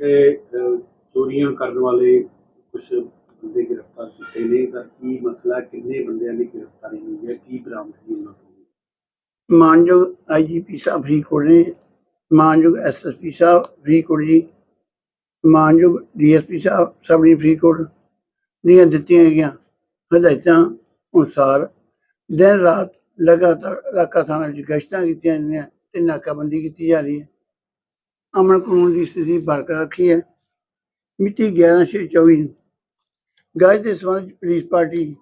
ਜਿਹੜੇ ਚੋਰੀਆਂ ਕਰਨ ਵਾਲੇ ਕੁਝ ਬੰਦੇ ਗ੍ਰਿਫਤਾਰ ਕੀਤੇ ਨੇ, ਸਰ, ਕੀ ਮਸਲਾ ਕਿੰਨੇ ਬੰਦਿਆਂ ਦੀ ਗ੍ਰਿਫਤਾਰੀ ਹੋਈ ਹੈ? ਕੀ ਬਰਾਮਦਗੀ ਉਹਨਾਂ ਤੋਂ? ਮਾਨਯੋਗ ਆਈਜੀਪੀ ਸਾਹਿਬ ਫਰੀਦਕੋਟ ਨੇ, ਮਾਨਯੋਗ ਐਸਐਸਪੀ ਸਾਹਿਬ ਫਰੀਦਕੋਟ ਜੀ, ਮਾਨਯੋਗ ਡੀਐਸਪੀ ਸਾਹਿਬ ਸਬੜੀ ਫਰੀਦਕੋਟ ਦੀਆਂ ਦਿੱਤੀਆਂ ਗਈਆਂ ਹਦਾਇਤਾਂ ਅਨੁਸਾਰ ਦਿਨ ਰਾਤ ਲਗਾਤਾਰ ਇਲਾਕਾ ਥਾਣਾ ਵਿੱਚ ਗਸ਼ਤਾਂ ਕੀਤੀਆਂ ਜਾਂਦੀਆਂ, ਤੇ ਨਾਕਾਬੰਦੀ ਕੀਤੀ ਜਾ ਰਹੀ ਹੈ। ਅਮਨ ਕਾਨੂੰਨ ਦੀ ਸਥਿਤੀ ਬਰਕਰਾਰ ਰੱਖੀ ਹੈ। ਮਿਤੀ 11/6/24 ਨੂੰ ਗਾਇ ਦੇ ਸਬੰਧ ਪੁਲਿਸ ਪਾਰਟੀ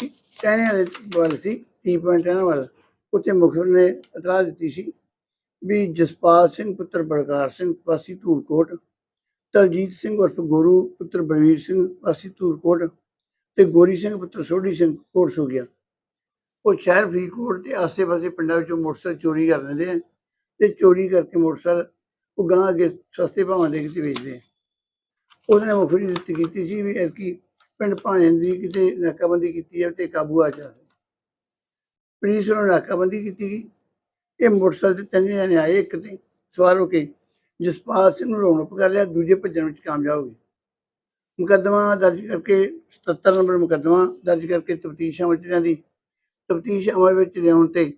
ਟਹਿਣੇ ਵਾਲੇ ਵੱਲ ਸੀ ਟੀ ਪੁਆਇੰਟ ਟਹਿਣਾ ਵੱਲ। ਉੱਥੇ ਮੁਖਬਰ ਨੇ ਇਤਲਾਹ ਦਿੱਤੀ ਸੀ ਵੀ ਜਸਪਾਲ ਸਿੰਘ, ਪੁੱਤਰ ਬਲਕਾਰ ਸਿੰਘ, ਵਾਸੀ ਧੂਰਕੋਟ ਤਲਜੀਤ ਸਿੰਘ ਉਰਫ ਗੁਰੂ, ਪੁੱਤਰ ਬਲਵੀਰ ਸਿੰਘ, ਵਾਸੀ ਧੂਰਕੋਟ ਤੇ ਗੋਰੀ ਸਿੰਘ, ਪੁੱਤਰ ਸੋਢੀ ਸਿੰਘ ਕੋਟਸ ਹੋ ਗਿਆ। ਉਹ ਸ਼ਹਿਰ ਫਰੀਦਕੋਟ ਤੇ ਆਸੇ-ਪਾਸੇ ਪਿੰਡਾਂ ਵਿੱਚੋਂ ਮੋਟਰਸਾਈਕਲ ਚੋਰੀ ਕਰ ਲੈਂਦੇ ਆ। ਤੇ ਚੋਰੀ ਕਰਕੇ ਮੋਟਰਸਾਈਕਲ ਉਹ ਗਾਂ ਅੱਗੇ ਸਸਤੇ ਭਾਵਾਂ ਦੇ ਕੇ ਵੇਚਦੇ ਆ। ਉਹਨੇ ਮੁਖਬਰੀ ਦਿੱਤੀ ਕੀਤੀ ਸੀ ਵੀ ਐਤਕੀ ਪਿੰਡ ਭਾਣੇ ਦੀ ਕਿਤੇ ਨਾਕਾਬੰਦੀ ਕੀਤੀ ਹੈ ਤੇ ਕਾਬੂ ਆ ਜਾ ਪੁਲਿਸ ਵੱਲੋਂ ਨਾਕਾਬੰਦੀ ਕੀਤੀ ਗਈ। ਇਹ ਮੋਟਰਸਾਈਕਲ ਤੇ ਤਿੰਨ ਜਣੇ ਆਏ, ਇੱਕ ਤੇ ਸਵਾਰ ਹੋ ਕੇ ਜਸਪਾਲ ਸਿੰਘ ਨੂੰ ਰੌਣਕ ਕਰ ਲਿਆ, ਦੂਜੇ ਭੱਜਣ ਵਿੱਚ ਕਾਮਯਾਬ ਹੋ ਗਏ। ਮੁਕੱਦਮਾ ਦਰਜ ਕਰਕੇ 77 ਨੰਬਰ ਮੁਕੱਦਮਾ ਦਰਜ ਕਰਕੇ ਤਫਤੀਸ਼ ਅਮਲ ਚ ਲਿਆਂਦੀ। ਤਫਤੀਸ਼ ਅਮਲ ਵਿੱਚ ਲਿਆਉਣ ਤੇ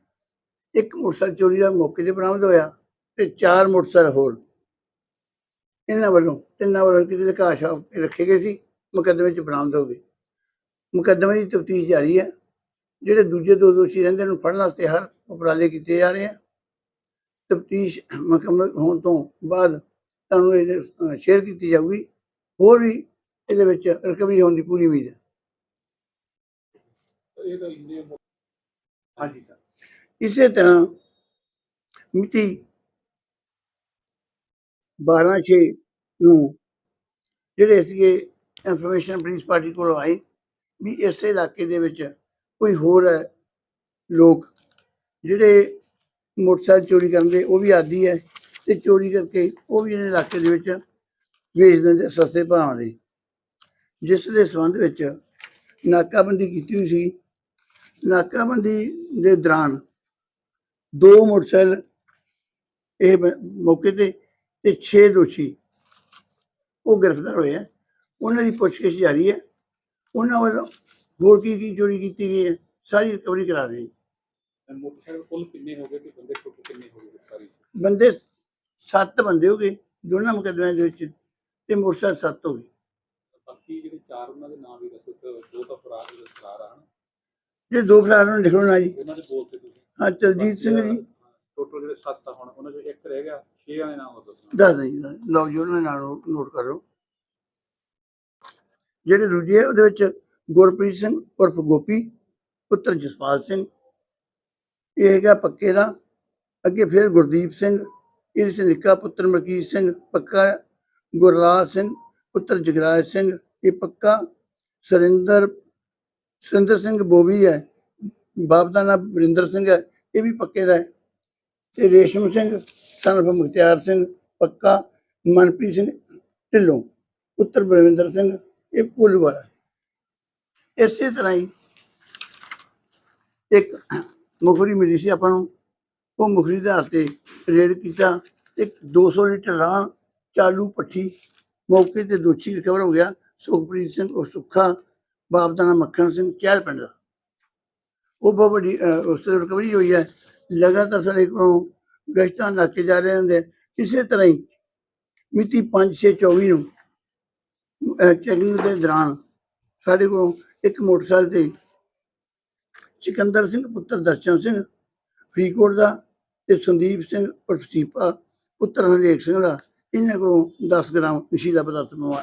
ਇੱਕ ਮੋਟਰਸਾਈਕਲ ਚੋਰੀ ਦਾ ਮੌਕੇ ਤੇ ਬਰਾਮਦ ਹੋਇਆ ਤੇ ਚਾਰ ਮੋਟਰਸਾਈਕਲ ਹੋਰ ਇਹਨਾਂ ਵੱਲੋਂ ਤਿੰਨਾਂ ਵੱਲੋਂ ਕਿਤੇ ਲਕਾ ਛਾਪ ਕੇ ਰੱਖੇ ਗਏ ਸੀ ਮੁਕੱਦਮੇ ਚ ਬਰਾਮਦ ਹੋ ਗਏ। ਮੁਕੱਦਮੇ ਦੀ ਤਫਤੀਸ਼ ਜਾਰੀ ਹੈ। ਜਿਹੜੇ ਦੂਜੇ ਦੋ ਦੋਸ਼ੀ ਰਹਿੰਦੇ ਨੂੰ ਫੜਨ ਵਾਸਤੇ ਹਰ ਉਪਰਾਲੇ ਕੀਤੇ ਜਾ ਰਹੇ ਆ। ਤਫਤੀਸ਼ ਮੁਕੰਮਲ ਹੋਣ ਤੋਂ ਬਾਅਦ ਤੁਹਾਨੂੰ ਇਹ ਸ਼ੇਅਰ ਕੀਤੀ ਜਾਊਗੀ। ਹੋਰ ਵੀ ਇਹਦੇ ਵਿੱਚ ਰਿਕਵਰੀ ਹੋਣ ਦੀ ਪੂਰੀ ਉਮੀਦ ਹੈ। ਹਾਂਜੀ ਸਰ। ਇਸੇ ਤਰ੍ਹਾਂ ਮਿਤੀ 12/6 ਨੂੰ ਜਿਹੜੇ ਸੀਗੇ ਇਨਫੋਰਮੇਸ਼ਨ ਪੁਲਿਸ ਪਾਰਟੀ ਕੋਲ ਆਈ ਵੀ ਇਸੇ ਇਲਾਕੇ ਦੇ ਵਿੱਚ ਕੋਈ ਹੋਰ ਹੈ, ਲੋਕ ਜਿਹੜੇ ਮੋਟਰਸਾਈਕਲ ਚੋਰੀ ਕਰਨ ਦੇ, ਉਹ ਵੀ ਆਦੀ ਹੈ ਤੇ ਚੋਰੀ ਕਰਕੇ ਉਹ ਵੀ ਇਹਨਾਂ ਇਲਾਕੇ ਦੇ ਵਿੱਚ ਵੇਚ ਦਿੰਦੇ ਸਸਤੇ ਭਾਵਾਂ ਦੇ। ਜਿਸ ਦੇ ਸੰਬੰਧ ਵਿੱਚ ਨਾਕਾਬੰਦੀ ਕੀਤੀ ਹੋਈ ਸੀ। ਨਾਕਾਬੰਦੀ ਦੇ ਦੌਰਾਨ ਦੋ ਮੋਟਰਸਾਈਕਲ ਇਹ ਮੌਕੇ ਤੇ ਤੇ 6 ਦੋਸ਼ੀ ਉਹ ਗ੍ਰਿਫਤਾਰ ਹੋਏ ਆ। ਉਹਨਾਂ ਦੀ ਪੁੱਛਗਿੱਛ ਜਾਰੀ ਹੈ ਉਹਨਾਂ ਵੱਲੋਂ ਹੋਰ ਕੀ ਕੀ ਚੋਰੀ ਕੀਤੀ ਗਈ ਹੈ ਸਾਰੀ ਰਿਕਵਰੀ ਕਰਾ ਰਹੇ ਹਾਂ। ਮੋਟਰਸਾਈਕਲ ਕੁੱਲ ਕਿੰਨੇ ਹੋ ਗਏ ਤੇ ਬੰਦੇ ਟੋਟਲ ਕਿੰਨੇ ਹੋ ਗਏ ਸਾਰੀ? ਬੰਦੇ ਸੱਤ ਬੰਦੇ ਹੋ ਗਏ ਦੋਨਾਂ ਮੁਕੱਦਮਿਆਂ ਦੇ ਵਿੱਚ ਤੇ ਮੋਟਰਸਾਈਕਲ ਸੱਤ ਹੋ ਗਏ। ਬਾਕੀ ਜਿਹੜੇ ਚਾਰ ਉਹਨਾਂ ਦੇ ਨਾਮ ਵੀ ਦੱਸੋ ਤੇ ਦੋ ਤਾਂ ਫਰਾਰ ਦੇ ਫਰਾਰ ਆ ਹਨ? ਜੇ ਦੋ ਫਰਾਰ ਨੂੰ ਲਿਖੋ ਨਾ ਜੀ। ਉਹਨਾਂ ਦੇ ਬੋਲ ਤੇ ਤੁਸੀਂ ਹਾਂ ਚਲਜੀਤ ਸਿੰਘ ਜੀ। ਟੋਟਲ ਜਿਹੜੇ 7 ਆ ਹੁਣ ਉਹਨਾਂ ਚੋਂ ਇੱਕ ਰਹਿ ਗਿਆ। 6 ਦੇ ਨਾਮ ਦੱਸੋ। ਦੱਸ ਦਿਓ ਜੀ ਲਓ ਜੀ ਉਹਨਾਂ ਦੇ ਨਾਲ ਨੋਟ ਕਰ ਲਓ ਜਿਹੜੇ ਦੂਜੇ ਆ, ਉਹਦੇ ਵਿੱਚ ਗੁਰਪ੍ਰੀਤ ਸਿੰਘ ਉਰਫ ਗੋਪੀ ਪੁੱਤਰ ਜਸਪਾਲ ਸਿੰਘ। ਇਹ ਹੈਗਾ ਪੱਕੇ ਦਾ। ਅੱਗੇ ਫਿਰ ਗੁਰਦੀਪ ਸਿੰਘ ਇਹਦੇ ਚ ਨਿੱਕਾ ਪੁੱਤਰ ਮਲਕੀਤ ਸਿੰਘ ਪੱਕਾ ਗੁਰਲਾਲ ਸਿੰਘ ਪੁੱਤਰ ਜਗਰਾਜ ਸਿੰਘ ਇਹ ਪੱਕਾ। ਸੁਰਿੰਦਰ ਸੁਰਿੰਦਰ ਸਿੰਘ ਬੋਬੀ ਹੈ। ਬਾਪ ਦਾ ਨਾਮ ਵਰਿੰਦਰ ਸਿੰਘ ਹੈ, ਇਹ ਵੀ ਪੱਕੇ ਦਾ ਹੈ। ਤੇ ਰੇਸ਼ਮ ਸਿੰਘ, ਸਨਫ ਮੁਖਤਿਆਰ ਸਿੰਘ, ਪੱਕਾ, ਮਨਪ੍ਰੀਤ ਸਿੰਘ ਢਿੱਲੋਂ, ਪੁੱਤਰ ਬਲਵਿੰਦਰ ਸਿੰਘ, ਇਹ ਪੁੱਲ ਵਾਲਾ ਇਸੇ ਤਰ੍ਹਾਂ ਹੀ ਇੱਕ ਮੁਖਰੀ ਮਿਲੀ ਸੀ ਆਪਾਂ ਨੂੰ, ਉਹ ਮੁਖਰੀ ਦੇ ਆਧਾਰ ਤੇ ਰੇਡ ਕੀਤਾ, ਇੱਕ 200 ਲੀਟਰ ਰਾਣ ਚਾਲੂ ਪੱਠੀ ਮੌਕੇ ਤੇ ਦੋਸ਼ੀ ਰਿਕਵਰ ਹੋ ਗਿਆ, ਸੁਖਪ੍ਰੀਤ ਸਿੰਘ ਉਹ ਸੁੱਖਾ ਬਾਪ ਦਾ ਨਾਮ ਮੱਖਣ ਸਿੰਘ, ਚਹਿਲ ਪਿੰਡ ਦਾ। ਉਹ ਬਹੁਤ ਵੱਡੀ ਉਸ ਤੋਂ ਰਿਕਵਰੀ ਹੋਈ ਹੈ। ਲਗਾਤਾਰ ਸਾਡੇ ਕੋਲੋਂ ਗਸ਼ਤਾਂ ਨਾਕੇ ਜਾ ਰਹੇ ਹੁੰਦੇ। ਇਸੇ ਤਰ੍ਹਾਂ ਹੀ ਮਿਤੀ 5/6/24 ਨੂੰ ਚੈਕਿੰਗ ਦੇ ਦੌਰਾਨ ਸਾਡੇ ਕੋਲੋਂ ਇੱਕ ਮੋਟਰਸਾਈਕਲ ਤੇ ਸਿਕੰਦਰ ਸਿੰਘ, ਪੁੱਤਰ ਦਰਸ਼ਨ ਸਿੰਘ, ਫਰੀਦਕੋਟ ਦਾ ਤੇ ਸੰਦੀਪ ਸਿੰਘ ਉਰਫ ਸੀਪਾ, ਪੁੱਤਰ ਹਰੇਕ ਸਿੰਘ ਦਾ, ਇਹਨਾਂ ਕੋਲੋਂ 10 ਗ੍ਰਾਮ ਨਸ਼ੀਲਾ ਪਦਾਰਥ ਮਿਲਿਆ